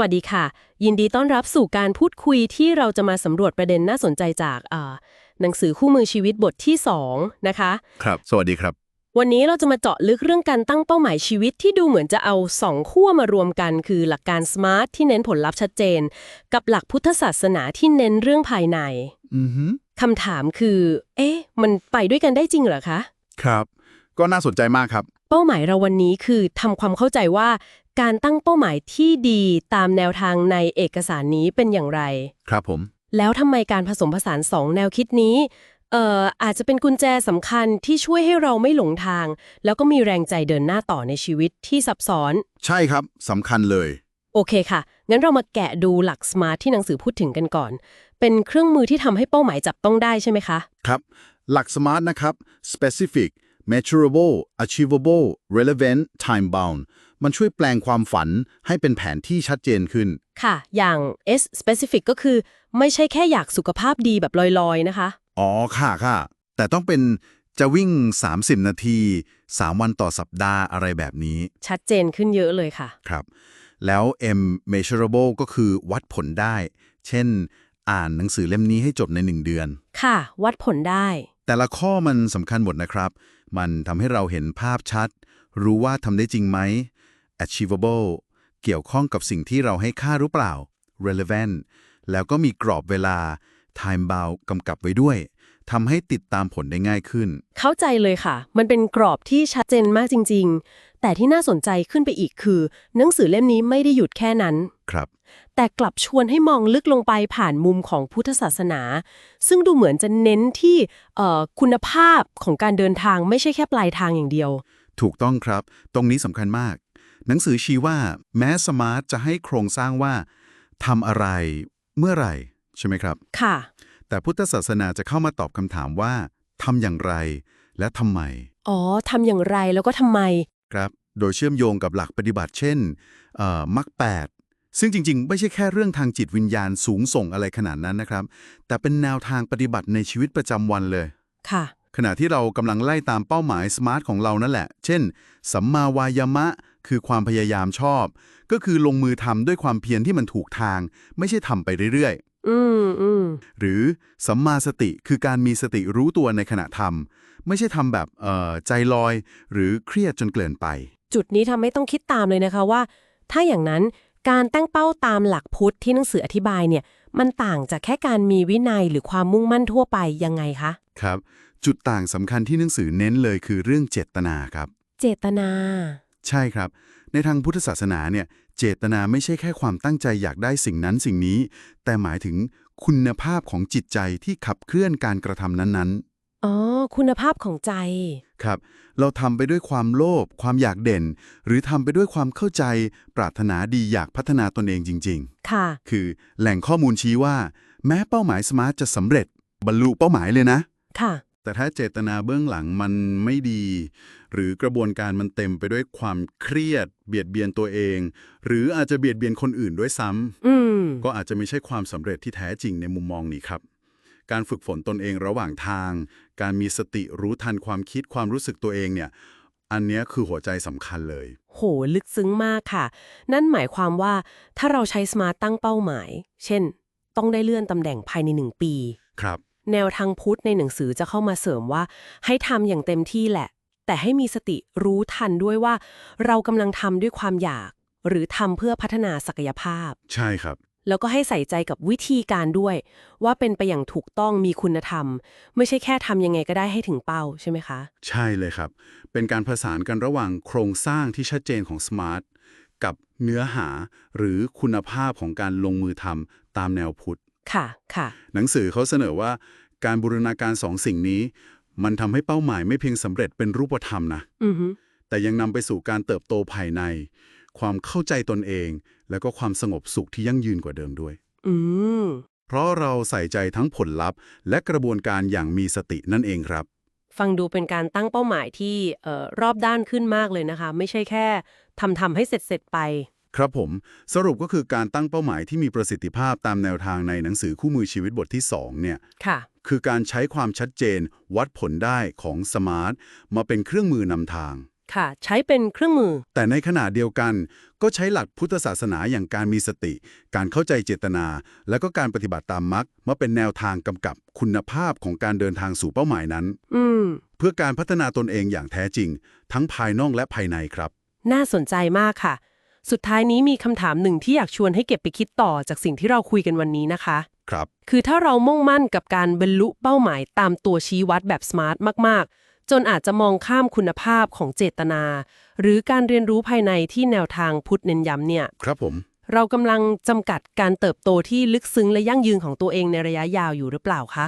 วัสดีค่ะ ยินดีต้อนรับสู่การพูดคุยที่เราจะมาสำรวจประเด็นน่าสนใจจากอ่าหนังสือคู่มือชีวิตบทที่ 2 นะคะ ครับ สวัสดีครับ วันนี้เราจะมาเจาะลึกเรื่องการตั้งเป้าหมายชีวิตที่ดูเหมือนจะเอาสองขั้วมารวมกัน คือหลักการ SMART ที่เน้นผลลัพธ์ชัดเจน กับหลักพุทธศาสนาที่เน้นเรื่องภายในอือฮึคำถามคือ เอ๊ะ มันไปด้วยกันได้จริงเหรอคะ ครับ ก็น่าสนใจมากครับ เป้าหมายเราวันนี้คือทำความเข้าใจว่า การตั้งเป้าหมายที่ดีตามแนวทางในเอกสารนี้เป็นอย่างไร ครับผม แล้วทำไมการผสมผสานสองแนวคิดนี้เอ่ออาจจะเป็นกุญแจสำคัญที่ช่วยให้เราไม่หลงทาง แล้วก็มีแรงใจเดินหน้าต่อในชีวิตที่ซับซ้อน ใช่ครับสำคัญเลย โอเคค่ะ งั้นเรามาแกะดูหลัก SMART ที่หนังสือพูดถึงกันก่อน เป็นเครื่องมือที่ทำให้เป้าหมายจับต้องได้ใช่ไหมคะ ครับ หลัก SMART นะครับ specific measurable achievable relevant time bound มันช่วยแปลงความฝันให้เป็นแผนที่ชัดเจนขึ้น ค่ะ อย่าง S specific ก็คือ ไม่ใช่แค่อยากสุขภาพดีแบบลอยๆ นะคะ อ๋อ ค่ะค่ะ แต่ต้องเป็นจะวิ่ง 30 นาที 3 วันต่อสัปดาห์อะไรแบบนี้ ชัดเจนขึ้นเยอะเลยค่ะ ครับ แล้ว M measurable ก็คือวัดผลได้ เช่น อ่านหนังสือเล่มนี้ให้จบใน 1 เดือน ค่ะ วัดผลได้ แต่ละข้อมันสำคัญหมดนะครับ มันทำให้เราเห็นภาพชัด รู้ว่าทำได้จริงไหม achievable เกี่ยวข้องกับสิ่งที่เราให้ค่าหรือเปล่า relevant แล้วก็มีกรอบเวลา time bound กำกับไว้ด้วยทำให้ติดตามผลได้ง่ายขึ้น เข้าใจเลยค่ะ มันเป็นกรอบที่ชัดเจนมากจริง ๆ แต่ที่น่าสนใจขึ้นไปอีกคือ หนังสือเล่มนี้ไม่ได้หยุดแค่นั้น ครับ แต่กลับชวนให้มองลึกลงไปผ่านมุมของพุทธศาสนา ซึ่งดูเหมือนจะเน้นที่เอ่อคุณภาพของการเดินทางไม่ใช่แค่ปลายทางอย่างเดียว ถูกต้องครับ ตรงนี้สำคัญมาก หนังสือชี้ว่าแม้สมาร์ทจะให้โครงสร้างว่าทำอะไรเมื่อไหร่ ใช่ไหมครับ ค่ะ แต่พุทธศาสนาจะเข้ามาตอบคำถามว่าทำอย่างไรและทำไม อ๋อทำอย่างไรแล้วก็ทำไม ครับ โดยเชื่อมโยงกับหลักปฏิบัติเช่นเอ่อมรรคแปดซึ่งจริง ๆ ไม่ใช่แค่เรื่องทางจิตวิญญาณสูงส่งอะไรขนาดนั้นนะครับ แต่เป็นแนวทางปฏิบัติในชีวิตประจำวันเลย ค่ะ ขณะที่เรากำลังไล่ตามเป้าหมายสมาร์ทของเรานั่นแหละ เช่น สัมมาวายามะ คือความพยายามชอบ ก็คือลงมือทำด้วยความเพียรที่มันถูกทาง ไม่ใช่ทำไปเรื่อยอืมอืมๆหรือสัมมาสติคือการมีสติรู้ตัวในขณะทำไม่ใช่ทำแบบเอ่อใจลอย หรือเครียดจนเกินไป จุดนี้ทำให้ต้องคิดตามเลยนะคะว่า ถ้าอย่างนั้นการตั้งเป้าตามหลักพุทธที่หนังสืออธิบายเนี่ย มันต่างจากแค่การมีวินัยหรือความมุ่งมั่นทั่วไปยังไงคะ ครับ จุดต่างสำคัญที่หนังสือเน้นเลยคือเรื่องเจตนาครับ เจตนา ใช่ครับ ในทางพุทธศาสนาเนี่ยเจตนาไม่ใช่แค่ความตั้งใจอยากได้สิ่งนั้นสิ่งนี้ แต่หมายถึงคุณภาพของจิตใจที่ขับเคลื่อนการกระทำนั้นอ๋อ คุณภาพของใจๆครับ เราทำไปด้วยความโลภความอยากเด่น หรือทำไปด้วยความเข้าใจ ปรารถนาดีอยากพัฒนาตนเองจริงค่ะๆคือแหล่งข้อมูลชี้ว่า แม้เป้าหมายสมาร์ทจะสำเร็จ บรรลุเป้าหมายเลยนะ ค่ะ แต่ถ้าเจตนาเบื้องหลังมันไม่ดี หรือกระบวนการมันเต็มไปด้วยความเครียด เบียดเบียนตัวเอง หรืออาจจะเบียดเบียนคนอื่นด้วยซ้ำอืมก็อาจจะไม่ใช่ความสำเร็จที่แท้จริงในมุมมองนี้ครับ การฝึกฝนตนเองระหว่างทาง การมีสติรู้ทันความคิดความรู้สึกตัวเองเนี่ยอันเนี้ยคือหัวใจสำคัญเลย โห ลึกซึ้งมากค่ะ นั่นหมายความว่าถ้าเราใช้สมาร์ตตั้งเป้าหมาย เช่น ต้องได้เลื่อนตำแหน่งภายในหนึ่งปี ครับ แนวทางพุทธในหนังสือจะเข้ามาเสริมว่า ให้ทำอย่างเต็มที่แหละ แต่ให้มีสติรู้ทันด้วยว่า เรากำลังทำด้วยความอยาก หรือทำเพื่อพัฒนาศักยภาพ ใช่ครับ แล้วก็ให้ใส่ใจกับวิธีการด้วย ว่าเป็นไปอย่างถูกต้องมีคุณธรรม ไม่ใช่แค่ทำยังไงก็ได้ให้ถึงเป้าใช่ไหมคะ ใช่เลยครับ เป็นการผสานกันระหว่างโครงสร้างที่ชัดเจนของสมาร์ทกับเนื้อหาหรือคุณภาพของการลงมือทำตามแนวพุทธ ค่ะค่ะหนังสือเขาเสนอว่าการบูรณาการสองสิ่งนี้ มันทำให้เป้าหมายไม่เพียงสำเร็จเป็นรูปธรรมนะอือฮึแต่ยังนำไปสู่การเติบโตภายใน ความเข้าใจตนเอง แล้วก็ความสงบสุขที่ยั่งยืนกว่าเดิมด้วย อืมเพราะเราใส่ใจทั้งผลลัพธ์ และกระบวนการอย่างมีสตินั่นเองครับ ฟังดูเป็นการตั้งเป้าหมายที่เอ่อรอบด้านขึ้นมากเลยนะคะ ไม่ใช่แค่ทำทำให้เสร็จเสร็จๆไป ครับผม สรุปก็คือการตั้งเป้าหมายที่มีประสิทธิภาพตามแนวทางในหนังสือคู่มือชีวิตบทที่ 2 เนี่ยค่ะ คือการใช้ความชัดเจน วัดผลได้ของสมาร์ทมาเป็นเครื่องมือนำทาง ค่ะ ใช้เป็นเครื่องมือ แต่ในขณะเดียวกัน ก็ใช้หลักพุทธศาสนาอย่างการมีสติ การเข้าใจเจตนา และก็การปฏิบัติตามมรรคมาเป็นแนวทางกำกับคุณภาพของการเดินทางสู่เป้าหมายนั้น อืม เพื่อการพัฒนาตนเองอย่างแท้จริง ทั้งภายนอกและภายในครับ น่าสนใจมากค่ะ สุดท้ายนี้มีคำถามหนึ่งที่อยากชวนให้เก็บไปคิดต่อจากสิ่งที่เราคุยกันวันนี้นะคะ ครับ คือถ้าเรามุ่งมั่นกับการบรรลุเป้าหมายตามตัวชี้วัดแบบสมาร์ทมาก ๆ จนอาจจะมองข้ามคุณภาพของเจตนา หรือการเรียนรู้ภายในที่แนวทางพุทธเน้นย้ำเนี่ย ครับผม เรากำลังจำกัดการเติบโตที่ลึกซึ้งและยั่งยืนของตัวเองในระยะยาวอยู่หรือเปล่าคะ